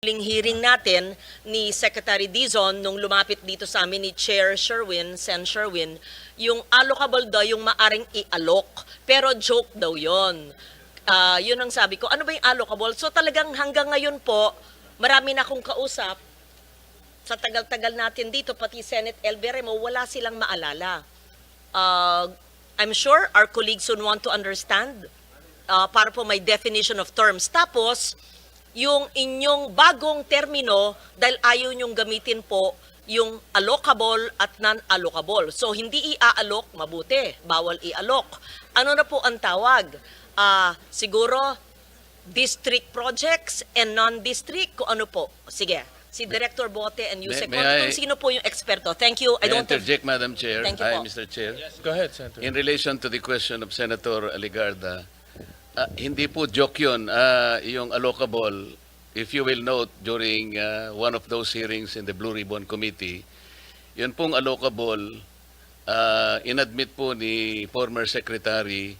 huling hearing natin ni Secretary Dizon nung lumapit dito sa amin ni Chair Sherwin, Sen Sherwin, yung allocable daw yung maaring i-alok. Pero joke daw yon. Ah, yun ang sabi ko, ano ba yung allocable? So talagang hanggang ngayon po, marami na akong kausap sa tagal-tagal natin dito, pati Senate El Veremo, wala silang maalala. Uh, I'm sure our colleagues would want to understand uh, para po may definition of terms. Tapos, yung inyong bagong termino, dahil ayaw nyong gamitin po yung allocable at non-allocable. So, hindi i-alok, mabuti. Bawal i-alok. Ano na po ang tawag? Ah, siguro, district projects and non-district, kung ano po. Sige, si Director Bote and Yusek, may I- kung sino po yung eksperto. Thank you. I May don't have- interject, Madam Chair? Thank you Hi, po. Mr. Chair. Go ahead, Senator. In relation to the question of Senator Aligarda, ah, hindi po joke yun. Ah, yung allocable, if you will note, during ah, one of those hearings in the Blue Ribbon Committee, yun pong allocable, ah, inadmit po ni former Secretary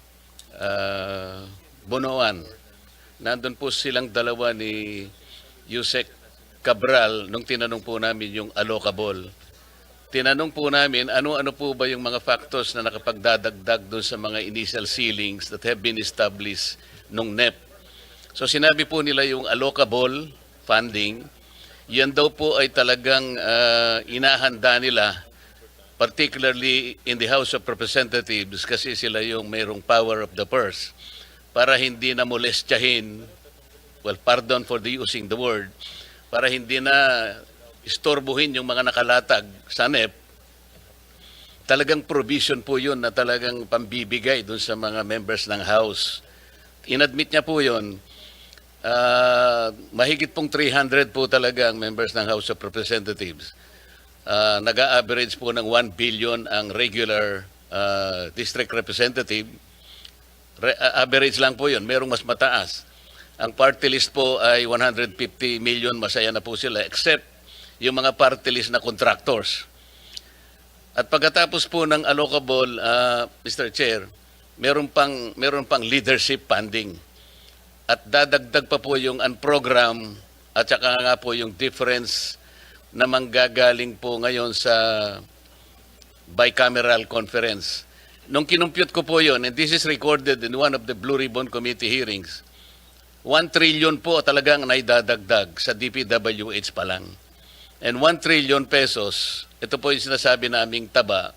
ah, Bonoan. Nandun po silang dalawa ni Yusek Cabral nung tinanong po namin yung allocable. Tinanong po namin ano-ano po ba yung mga factors na nakapagdadagdag doon sa mga initial ceilings that have been established nung NEP. So sinabi po nila yung allocable funding, yan daw po ay talagang ah, inahanda nila particularly in the House of Representatives kasi sila yung mayroong power of the purse para hindi na molestyahin, well, pardon for the using the word, para hindi na istorbohin yung mga nakalatag sa NEP, talagang provision po yun na talagang pambibigay dun sa mga members ng House. Inadmit niya po yun. Ah, mahigit pong 300 po talaga ang members ng House of Representatives. Ah, nag-a-average po ng 1 billion ang regular ah, district representative. Re- average lang po yun, merong mas mataas. Ang party list po ay 150 million, masaya na po sila, except yung mga party list na contractors. At pagkatapos po ng allocable, ah, Mr. Chair, meron pang, meron pang leadership funding. At dadagdag pa po yung unprogram at saka nga po yung difference na manggagaling po ngayon sa bicameral conference. Nung kinumpute ko po yon, and this is recorded in one of the Blue Ribbon Committee hearings, 1 trillion po talagang naidadagdag sa DPWH pa lang. And 1 trillion pesos, ito po yung sinasabi naming taba,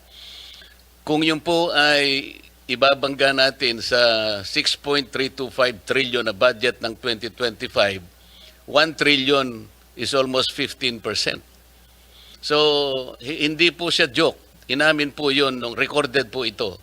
kung yun po ay ibabangga natin sa 6.325 trillion na budget ng 2025, 1 trillion is almost 15%. So, hi- hindi po siya joke. Inamin po yun nung recorded po ito.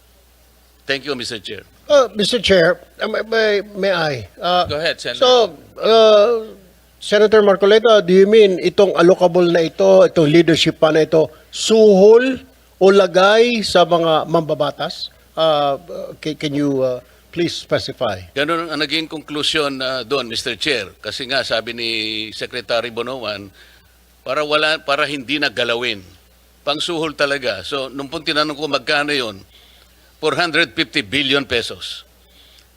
Thank you, Mr. Chair. Uh, Mr. Chair, may, may, may I? Uh, Go ahead, Senator. So, uh, Senator Marcoleta, do you mean itong allocable na ito, itong leadership pa na ito, suhol o lagay sa mga mambabatas? Uh, can, you uh, please specify? Ganun ang naging konklusyon na doon, Mr. Chair. Kasi nga, sabi ni Secretary Bonoan, para, wala, para hindi na galawin. Pangsuhol talaga. So, nung pong tinanong ko magkano yon 450 billion pesos.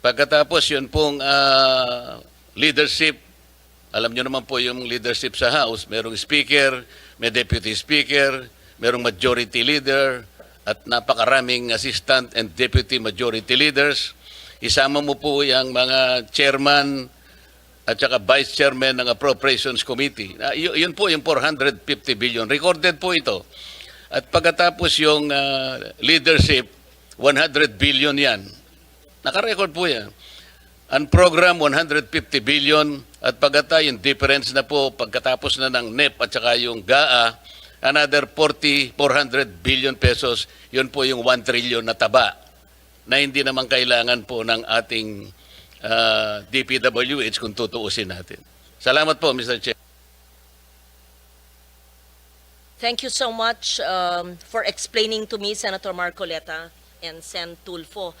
Pagkatapos yun pong ah, leadership, alam nyo naman po yung leadership sa House, merong speaker, may deputy speaker, merong majority leader, at napakaraming assistant and deputy majority leaders. Isama mo po yung mga chairman at saka vice chairman ng Appropriations Committee. Y- yun po yung 450 billion. Recorded po ito. At pagkatapos yung ah, leadership, 100 billion yan. Nakarecord po yan. Ang program, 150 billion. At pagkata, yung difference na po, pagkatapos na ng NEP at saka yung GAA, another 40, 400 billion pesos. Yun po yung 1 trillion na taba na hindi naman kailangan po ng ating ah, DPWH kung tutuusin natin. Salamat po, Mr. Chair. Thank you so much um, for explaining to me, Senator Marcoleta and Sen Tulfo.